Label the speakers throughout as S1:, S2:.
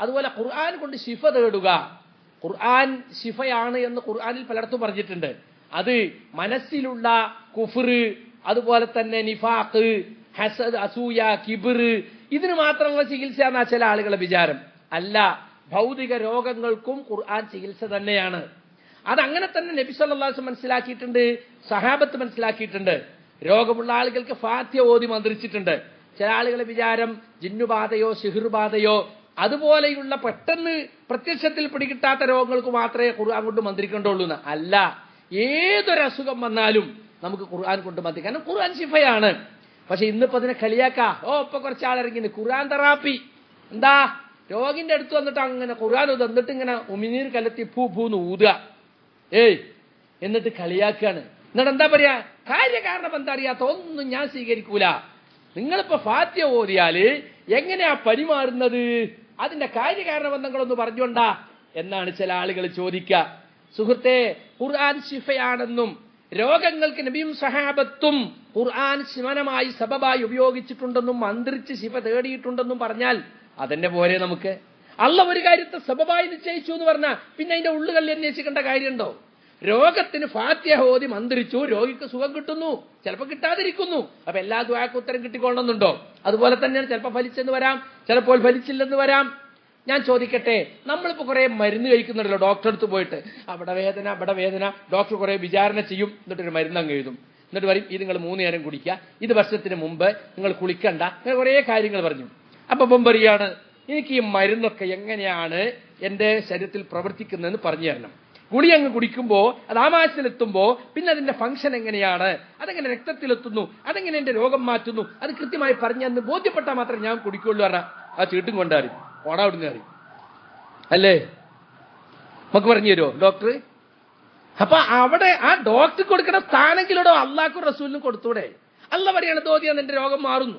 S1: അതുപോലെ ഖുർആൻ കൊണ്ട് ശിഫ തേടുക. ഖുർആൻ ശിഫയാണ് എന്ന് ഖുർആനിൽ പലയിടത്തും പറഞ്ഞിട്ടുണ്ട്. അത് മനസ്സിലുള്ള കുഫർ അതുപോലെ തന്നെ നിഫാഖ് ഹസദ് അസൂയ കിബിർ ഇതിന് മാത്രമുള്ള ചികിത്സ എന്നാ ചില ആളുകളെ വിചാരം. അല്ല ഭൗതിക രോഗങ്ങൾക്കും ഖുർആൻ ചികിത്സ തന്നെയാണ്. അത് അങ്ങനെ തന്നെ നബി സല്ലാസ് മനസ്സിലാക്കിയിട്ടുണ്ട് സഹാബത്ത് മനസ്സിലാക്കിയിട്ടുണ്ട്. രോഗമുള്ള ആളുകൾക്ക് ഫാത്യ ഓതി മന്ത്രിച്ചിട്ടുണ്ട്. ചില ആളുകളെ വിചാരം ജിന്നുബാധയോ സിഹിർബാധയോ അതുപോലെയുള്ള പെട്ടെന്ന് പ്രത്യക്ഷത്തിൽ പിടികിട്ടാത്ത രോഗങ്ങൾക്ക് മാത്രമേ ഖുർആൻ കൊണ്ട് മന്ത്രിക്കേണ്ടുള്ളൂ എന്ന്. അല്ല ഏതൊരു അസുഖം വന്നാലും നമുക്ക് ഖുർആൻ കൊണ്ട് മന്ത്രിക്കാം കാരണം ഖുർആൻ ശിഫയാണ്. പക്ഷെ ഇന്നിപ്പോ അതിനെ കളിയാക്കാ. ഓ ഇപ്പൊ കുറച്ച് ആളിറങ്ങി ഖുർആൻ തെറാപ്പി. എന്താ? രോഗിന്റെ അടുത്ത് വന്നിട്ട് അങ്ങനെ ഖുർആൻ തന്നിട്ട് ഇങ്ങനെ ഉമിനീർ കലത്തി പൂ പൂന്ന് ഊതുക. ഏയ് എന്നിട്ട് കളിയാക്കുകയാണ് എന്നിട്ട് എന്താ പറയാ? കാര്യകാരണം എന്താ അറിയാത്ത ഒന്നും ഞാൻ സ്വീകരിക്കൂല. നിങ്ങളിപ്പോ ഫാത്യ ഓതിയാൽ എങ്ങനെയാ പരിമാറുന്നത് അതിന്റെ കാര്യകാരണ ബന്ധങ്ങളൊന്ന് പറഞ്ഞുകൊണ്ട എന്നാണ് ചില ആളുകൾ ചോദിക്കുക. സുഹൃത്തെ ഖുർആൻ ശിഫയാണെന്നും രോഗങ്ങൾക്ക് നബിയും സഹാബത്തും ഖുർആൻ ശിവനമായി സബബായി ഉപയോഗിച്ചിട്ടുണ്ടെന്നും മന്ത്രിച്ച് ശിഫ തേടിയിട്ടുണ്ടെന്നും പറഞ്ഞാൽ അതന്നെ പോരെ നമുക്ക്? അല്ല ഒരു കാര്യത്തെ സബബായി നിശ്ചയിച്ചു എന്ന് പറഞ്ഞാൽ പിന്നെ അതിന്റെ ഉള്ളുകളിൽ അന്വേഷിക്കേണ്ട കാര്യമുണ്ടോ? രോഗത്തിന് ഫാത്യ ഓതി മന്ത്രിച്ചു രോഗിക്ക് സുഖം കിട്ടുന്നു ചിലപ്പോൾ കിട്ടാതിരിക്കുന്നു. അപ്പൊ എല്ലാ ദ്വാക്കും ഉത്തരം കിട്ടിക്കൊള്ളുന്നുണ്ടോ അതുപോലെ തന്നെയാണ് ചിലപ്പോൾ ഫലിച്ചെന്ന് വരാം ചിലപ്പോൾ ഫലിച്ചില്ലെന്ന് വരാം. ഞാൻ ചോദിക്കട്ടെ നമ്മളിപ്പോ കുറെ മരുന്ന് കഴിക്കുന്നുണ്ടല്ലോ ഡോക്ടറെ അടുത്ത് പോയിട്ട്. അവിടെ വേദന അവിടെ വേദന ഡോക്ടർ കുറെ വിചാരണ ചെയ്യും എന്നിട്ടൊരു മരുന്ന് അങ്ങ് എഴുതും. എന്നിട്ട് പറയും ഇത് നിങ്ങൾ മൂന്ന് നേരം കുടിക്കുക ഇത് വർഷത്തിന് മുമ്പ് നിങ്ങൾ കുളിക്കണ്ട അങ്ങനെ കുറെ കാര്യങ്ങൾ പറഞ്ഞു. അപ്പൊ ഇപ്പം പറയാണ് എനിക്ക് ഈ മരുന്നൊക്കെ എങ്ങനെയാണ് എന്റെ ശരീരത്തിൽ പ്രവർത്തിക്കുന്നതെന്ന് പറഞ്ഞു തരണം. ഗുളി അങ്ങ് കുടിക്കുമ്പോ അത് ആമാശത്തിലെത്തുമ്പോ പിന്നെ അതിന്റെ ഫംഗ്ഷൻ എങ്ങനെയാണ്? അതെങ്ങനെ രക്തത്തിലെത്തുന്നു? അതെങ്ങനെ എന്റെ രോഗം മാറ്റുന്നു? അത് കൃത്യമായി പറഞ്ഞെന്ന് ബോധ്യപ്പെട്ടാൽ മാത്രമേ ഞാൻ കുടിക്കുള്ളൂ പറഞ്ഞ ആ ചീട്ടും കൊണ്ടാറി ഓടാ അവിടുന്ന് അറിയും. അല്ലേ? നമുക്ക് പറഞ്ഞു തരുമോ? ഡോക്ടർ അപ്പൊ അവിടെ ആ ഡോക്ടർ കൊടുക്കുന്ന സ്ഥാനെങ്കിലൂടെ അള്ളാഹ്ക്കും റസൂലിനും കൊടുത്തൂടെ? അല്ല പറയാണ് തോതിയാ നിന്റെ രോഗം മാറുന്നു.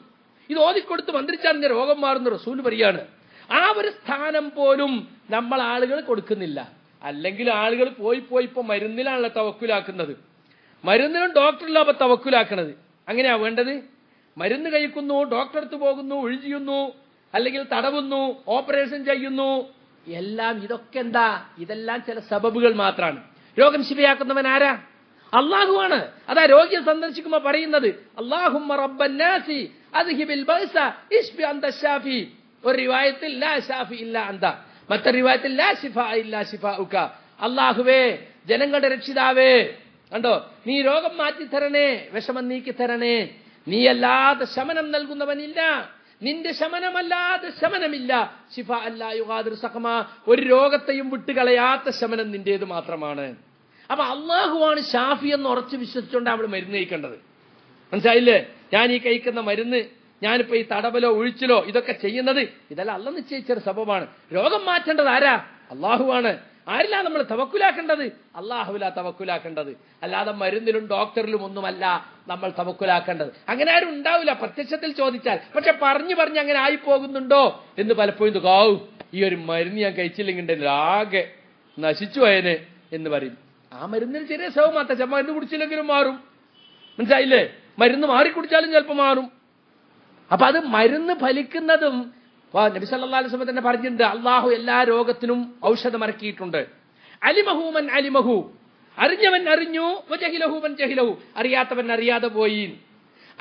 S1: ഇത് ഓതിക്കൊടുത്ത് മന്ത്രിച്ചാൽ നിന്റെ രോഗം മാറുന്നു റസൂൽ പറയാണ്. ആ ഒരു സ്ഥാനം പോലും നമ്മൾ ആളുകൾ കൊടുക്കുന്നില്ല. അല്ലെങ്കിൽ ആളുകൾ പോയി പോയി ഇപ്പൊ മരുന്നിലാണല്ലോ തവക്കുലാക്കുന്നത്. മരുന്നിനും ഡോക്ടറിലും അപ്പൊ തവക്കുലാക്കണത്. അങ്ങനെയാ വേണ്ടത്? മരുന്ന് കഴിക്കുന്നു ഡോക്ടർ അടുത്ത് പോകുന്നു ഒഴിഞ്ഞിയുന്നു അല്ലെങ്കിൽ തടവുന്നു ഓപ്പറേഷൻ ചെയ്യുന്നു. എല്ലാം ഇതൊക്കെ എന്താ? ഇതെല്ലാം ചില സബബുകൾ മാത്രമാണ് രോഗം ശിവയാക്കുന്നവൻ ആരാ? അള്ളാഹുവാണ്. അതാ രോഗിയെ സന്ദർശിക്കുമ്പോ പറയുന്നത് അള്ളാഹുമ്മ റബ്ബന്നാസി ബഅസ അന്ത ഷാഫി ഒരു റിവായത്തിൽ ലാ ഷാഫി ഇല്ല അന്ത. മറ്റൊരു റിവായത്തിൽ ലാ ശിഫ ഇല്ല ഉക്ക അള്ളാഹുവേ ജനങ്ങളുടെ രക്ഷിതാവേ കണ്ടോ? നീ രോഗം മാറ്റി തരണേ വിഷമം നീക്കി തരണേ നീയല്ലാതെ ശമനം നൽകുന്നവനില്ല. നിന്റെ ശമനമല്ലാതെ ശമനമില്ല. ശിഫ അല്ലാ യുഗാദർ സഖമ ഒരു രോഗത്തെയും വിട്ടുകളയാത്ത ശമനം നിന്റേത് മാത്രമാണ്. അപ്പൊ അള്ളാഹുവാണ് ഷാഫി എന്ന് ഉറച്ചു വിശ്വസിച്ചുകൊണ്ട് അവൾ മരുന്ന് കഴിക്കേണ്ടത്. മനസ്സിലായില്ലേ? ഞാൻ ഈ കഴിക്കുന്ന മരുന്ന് ഞാനിപ്പോ ഈ തടവലോ ഒഴിച്ചിലോ ഇതൊക്കെ ചെയ്യുന്നത് ഇതെല്ലാം അല്ല നിശ്ചയിച്ചൊരു സഭമാണ് രോഗം മാറ്റേണ്ടത് ആരാ? അള്ളാഹുവാണ്. ആരില്ല നമ്മൾ തവക്കുലാക്കേണ്ടത്? അള്ളാഹുല തവക്കുലാക്കേണ്ടത്. അല്ലാതെ മരുന്നിലും ഡോക്ടറിലും ഒന്നുമല്ല നമ്മൾ തവക്കുലാക്കേണ്ടത്. അങ്ങനെ ആരും ഉണ്ടാവില്ല പ്രത്യക്ഷത്തിൽ ചോദിച്ചാൽ. പക്ഷെ പറഞ്ഞു പറഞ്ഞ് അങ്ങനെ ആയി പോകുന്നുണ്ടോ എന്ന് പലപ്പോഴും തോക്കാവും ഈ ഒരു മരുന്ന് ഞാൻ കഴിച്ചില്ലെങ്കിൽ ആകെ നശിച്ചു അയനെ എന്ന് പറയും. ആ മരുന്നിന് ചെറിയ സൗ മാത്ത മരുന്ന് കുടിച്ചില്ലെങ്കിലും മാറും. മനസ്സിലായില്ലേ? മരുന്ന് മാറി കുടിച്ചാലും ചിലപ്പോൾ മാറും. അപ്പൊ അത് മരുന്ന് ഫലിക്കുന്നതും നബി സല്ലല്ലാഹു അലൈഹി തന്നെ പറഞ്ഞിട്ടുണ്ട് അള്ളാഹു എല്ലാ രോഗത്തിനും ഔഷധം ഇറക്കിയിട്ടുണ്ട്. അലിമഹൂമൻ അലിമഹു. അറിഞ്ഞവൻ അറിഞ്ഞു ജഹിലഹൂമൻ ജഹിലഹു. അറിയാത്തവൻ അറിയാതെ പോയി.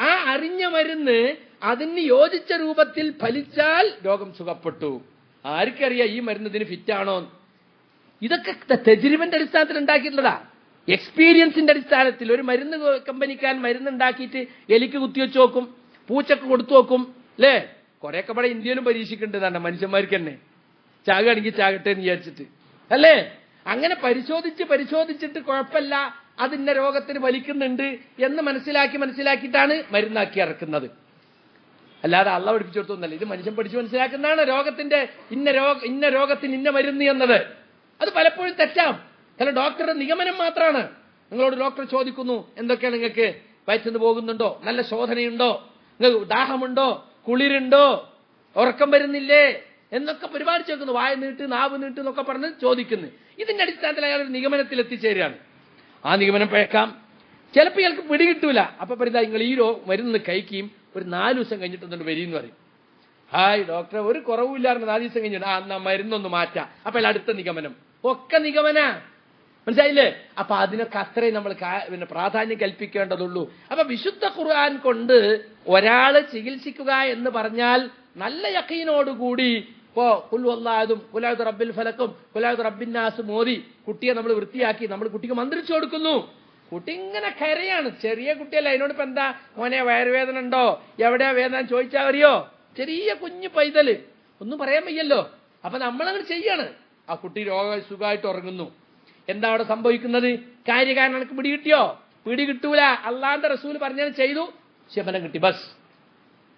S1: ആ അറിഞ്ഞ മരുന്ന് അതിന് യോജിച്ച രൂപത്തിൽ ഫലിച്ചാൽ രോഗം സുഖപ്പെട്ടു. ആർക്കറിയാം ഈ മരുന്ന് ഇതിന് ഫിറ്റാണോ? ഇതൊക്കെ തെജിരിവന്റെ അടിസ്ഥാനത്തിൽ ഉണ്ടാക്കിയിട്ടുള്ളതാ. എക്സ്പീരിയൻസിന്റെ അടിസ്ഥാനത്തിൽ ഒരു മരുന്ന് കമ്പനിക്കാൻ മരുന്ന് ഉണ്ടാക്കിയിട്ട് എലിക്ക് കുത്തിവെച്ച് നോക്കും. പൂച്ചക്ക് കൊടുത്തു നോക്കും അല്ലേ കുറെയൊക്കെ ഇവിടെ ഇന്ത്യയിലും പരീക്ഷിക്കേണ്ടതാണ് മനുഷ്യന്മാർക്ക് തന്നെ ചാകുകയാണെങ്കിൽ ചാകട്ടെ എന്ന് വിചാരിച്ചിട്ട്. അല്ലേ? അങ്ങനെ പരിശോധിച്ച് പരിശോധിച്ചിട്ട് കുഴപ്പമില്ല. അത് ഇന്ന രോഗത്തിന് വലിക്കുന്നുണ്ട് എന്ന് മനസ്സിലാക്കി മനസ്സിലാക്കിയിട്ടാണ് മരുന്നാക്കി ഇറക്കുന്നത്. അല്ലാതെ അള്ള പഠിപ്പിച്ചു കൊടുത്തൊന്നല്ല ഇത് മനുഷ്യൻ പഠിച്ചു മനസ്സിലാക്കുന്നതാണ് രോഗത്തിന്റെ ഇന്ന രോഗ ഇന്ന രോഗത്തിന് ഇന്ന മരുന്ന് എന്നത്. അത് പലപ്പോഴും തെറ്റാം. ചില ഡോക്ടറുടെ നിഗമനം മാത്രമാണ് നിങ്ങളോട് ഡോക്ടർ ചോദിക്കുന്നു എന്തൊക്കെയാണ് നിങ്ങൾക്ക്? വയറ്റിന്ന് പോകുന്നുണ്ടോ? നല്ല ശോധനയുണ്ടോ? നിങ്ങൾക്ക് ദാഹമുണ്ടോ? കുളിരുണ്ടോ? ഉറക്കം വരുന്നില്ലേ? എന്നൊക്കെ പരിപാടി ചോദിക്കുന്നു. വായ നീട്ട് നാവ് നീട്ട് എന്നൊക്കെ പറഞ്ഞ് ചോദിക്കുന്നു. ഇതിന്റെ അടിസ്ഥാനത്തിൽ അയാൾ ഒരു നിഗമനത്തിൽ എത്തിച്ചേരുകയാണ്. ആ നിഗമനം പഴക്കാം ചിലപ്പോൾ ഇയാൾക്ക് പിടികിട്ടൂല. അപ്പൊ പറയുന്നത് നിങ്ങൾ ഈ രോ മരുന്ന് കഴിക്കുകയും ഒരു നാല് ദിവസം കഴിഞ്ഞിട്ട് എന്നിട്ട് വരിയെന്ന് പറയും. ഹായ് ഡോക്ടറെ ഒരു കുറവില്ലായിരുന്നു നാല് ദിവസം കഴിഞ്ഞിട്ട്. ആ എന്നാ മരുന്നൊന്ന് മാറ്റാം. അപ്പൊ അയാൾ അടുത്ത നിഗമനം. ഒക്കെ നിഗമന. മനസ്സിലായില്ലേ? അപ്പൊ അതിനൊക്കെ അത്രയും നമ്മൾ പിന്നെ പ്രാധാന്യം കൽപ്പിക്കേണ്ടതുള്ളൂ. അപ്പൊ വിശുദ്ധ ഖുർആൻ കൊണ്ട് ഒരാൾ ചികിത്സിക്കുക എന്ന് പറഞ്ഞാൽ നല്ല യക്കീനോടുകൂടി ഇപ്പോ കുൽവല്ലാതും കുലായത് റബ്ബിൽ ഫലക്കും കുലായത് റബ്ബിന്നാസ് മോദി കുട്ടിയെ നമ്മൾ വൃത്തിയാക്കി നമ്മൾ കുട്ടിക്ക് മന്ത്രിച്ചു കൊടുക്കുന്നു. കുട്ടി ഇങ്ങനെ കരയാണ്. ചെറിയ കുട്ടിയല്ല അതിനോട് ഇപ്പൊ എന്താ? മോനെ വയറുവേദന ഉണ്ടോ? എവിടെയാ വേദന? ചോദിച്ചാ അറിയോ? ചെറിയ കുഞ്ഞു പൈതൽ. ഒന്നും പറയാൻ വയ്യല്ലോ. അപ്പൊ നമ്മളങ്ങനെ ചെയ്യാണ്. ആ കുട്ടി രോഗ സുഖമായിട്ട് ഉറങ്ങുന്നു. എന്താ അവിടെ സംഭവിക്കുന്നത്? കാര്യകാരണക്ക് എനിക്ക് പിടി കിട്ടിയോ പിടി അള്ളാന്റെ റസൂൽ പറഞ്ഞത് ചെയ്തു. ശമനം കിട്ടി. ബസ്.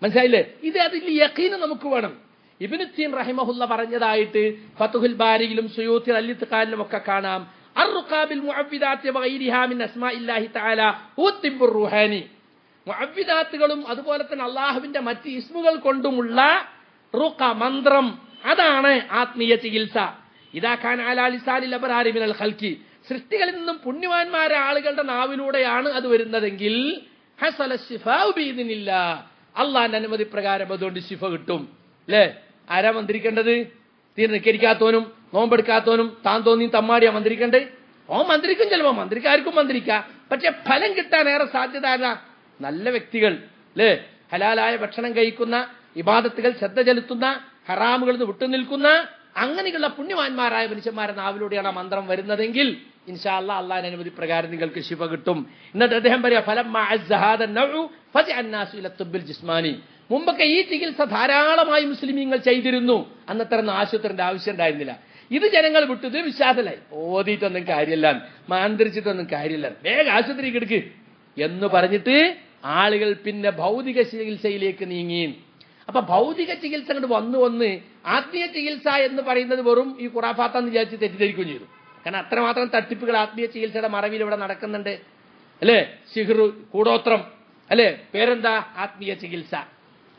S1: മനസ്സിലായില്ലേ? ഇത് അതിൽ യക്കീന് നമുക്ക് വേണം. ഇബിനുദ്ദീൻ റഹിമഹുല്ല പറഞ്ഞതായിട്ട് ഫത്തുഹുൽ ബാരിയിലും സുയൂത്തിൽ അല്ലിത്തുക്കാലിലും ഒക്കെ കാണാം. അർറുഖാബിൽ മുഅവ്വിദാത്തി വഗൈരിഹാ അസ്മാഇല്ലാഹി തആല ഹുവ തിബ്ബുർ റുഹാനി. മുഅവ്വിദാത്തുകളും അതുപോലെ തന്നെ അള്ളാഹുവിന്റെ മറ്റ് ഇസ്മുകൾ കൊണ്ടുമുള്ള റുഖ മന്ത്രം. അതാണ് ആത്മീയ ചികിത്സ. ഇതാ ഖാൻ അലാലിസാലിൽ അബറാരി മിനൽ ഖൽക്കി. സൃഷ്ടികളിൽ നിന്നും പുണ്യവാന്മാരെ ആളുകളുടെ നാവിലൂടെയാണ് അത് വരുന്നതെങ്കിൽ ഹസല ബിഇذനില്ലാ അള്ളാന്റെ അനുമതി പ്രകാരം അതുകൊണ്ട് ശിഫ കിട്ടും. അല്ലേ ആരാ മന്ത്രിക്കേണ്ടത്? തീർ നിക്കരിക്കാത്തവനും നോമ്പെടുക്കാത്തവനും താൻ തോന്നി തമ്മാടിയാ മന്ത്രിക്കണ്ടേ ഓ മന്ത്രിക്കും ചിലപ്പോ മന്ത്രിക്കാർക്കും മന്ത്രിക്കാം. പക്ഷെ ഫലം കിട്ടാൻ ഏറെ സാധ്യത നല്ല വ്യക്തികൾ. അല്ലേ ഹലാലായ ഭക്ഷണം കഴിക്കുന്ന ഇബാദത്തുകൾ ശ്രദ്ധ ചെലുത്തുന്ന ഹറാമുകളിൽ നിന്ന് വിട്ടുനിൽക്കുന്ന അങ്ങനെയുള്ള പുണ്യവാന്മാരായ മനുഷ്യന്മാരെ നാവിലൂടെയാണ് ആ മന്ത്രം വരുന്നതെങ്കിൽ ഇൻഷാല്ല അള്ളാൻ അനുമതി പ്രകാരം നിങ്ങൾക്ക് ശിവ കിട്ടും. എന്നിട്ട് അദ്ദേഹം പറയാ ഫലം ജിസ്മാനി. മുമ്പൊക്കെ ഈ ചികിത്സ ധാരാളമായി മുസ്ലിമീങ്ങൾ ചെയ്തിരുന്നു. അന്നത്ര ആശുപത്രിന്റെ ആവശ്യം ഉണ്ടായിരുന്നില്ല. ഇത് ജനങ്ങൾ വിട്ടു. ഇത് വിശ്വാസമായി ഓതിയിട്ടൊന്നും കാര്യമില്ല. മാന്ത്രിച്ചിട്ടൊന്നും കാര്യമില്ല. വേഗം ആശുപത്രി കിടക്ക് എന്ന് പറഞ്ഞിട്ട് ആളുകൾ പിന്നെ ഭൗതിക ചികിത്സയിലേക്ക് നീങ്ങി. അപ്പൊ ഭൗതിക ചികിത്സ അങ്ങോട്ട് വന്നു വന്ന് ആത്മീയ ചികിത്സ എന്ന് പറയുന്നത് വെറും ഈ കുറാഫാത്തെന്ന് വിചാരിച്ച് തെറ്റിദ്ധരിക്കുകയും ചെയ്തു. കാരണം അത്രമാത്രം തട്ടിപ്പുകൾ ആത്മീയ ചികിത്സയുടെ മറവിൽ ഇവിടെ നടക്കുന്നുണ്ട്. അല്ലേ? സിഹ്റു കൂടോത്രം. അല്ലേ? പേരെന്താ? ആത്മീയ ചികിത്സ.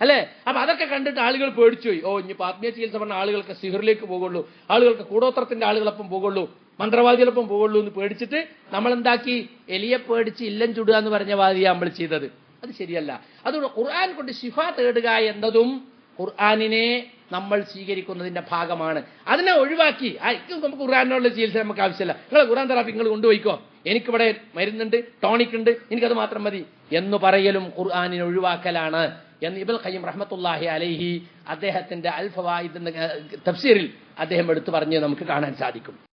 S1: അല്ലേ? അപ്പൊ അതൊക്കെ കണ്ടിട്ട് ആളുകൾ പേടിച്ചുപോയി ഓ ഇനിയിപ്പോ ആത്മീയ ചികിത്സ പറഞ്ഞ ആളുകൾക്ക് സിഹറിലേക്ക് പോകുള്ളൂ. ആളുകൾക്ക് കൂടോത്രത്തിന്റെ ആളുകളൊപ്പം പോകുള്ളൂ. മന്ത്രവാദികളൊപ്പം പോകുള്ളൂ എന്ന് പേടിച്ചിട്ട് നമ്മൾ എന്താക്കി എലിയെ പേടിച്ച് ഇല്ലം ചുടുക എന്ന് പറഞ്ഞ വാദിയാണ് നമ്മൾ ചെയ്തത്. അത് ശരിയല്ല. അതുകൊണ്ട് ഖുർആൻ കൊണ്ട് ശിഫ തേടുക എന്നതും ഖുർആാനിനെ നമ്മൾ സ്വീകരിക്കുന്നതിന്റെ ഭാഗമാണ്. അതിനെ ഒഴിവാക്കി. നമുക്ക് ഖുർആാനുള്ള ചികിത്സ നമുക്ക് ആവശ്യമില്ല. നിങ്ങൾ ഖുർആൻ തെറാപ്പി നിങ്ങൾ കൊണ്ടുപോയിക്കോ. എനിക്കിവിടെ മരുന്നുണ്ട് ടോണിക് ഉണ്ട് എനിക്കത് മാത്രം മതി എന്ന് പറയലും ഖുർആാനിനെ ഒഴിവാക്കലാണ്. എന്ന് ഇബൽ ഖയ്യം റഹ്മത്തുല്ലാഹി അലൈഹി അദ്ദേഹത്തിന്റെ അൽ ഫവായിദ് തഫ്സീറിൽ അദ്ദേഹം എടുത്തു പറഞ്ഞ് നമുക്ക് കാണാൻ സാധിക്കും.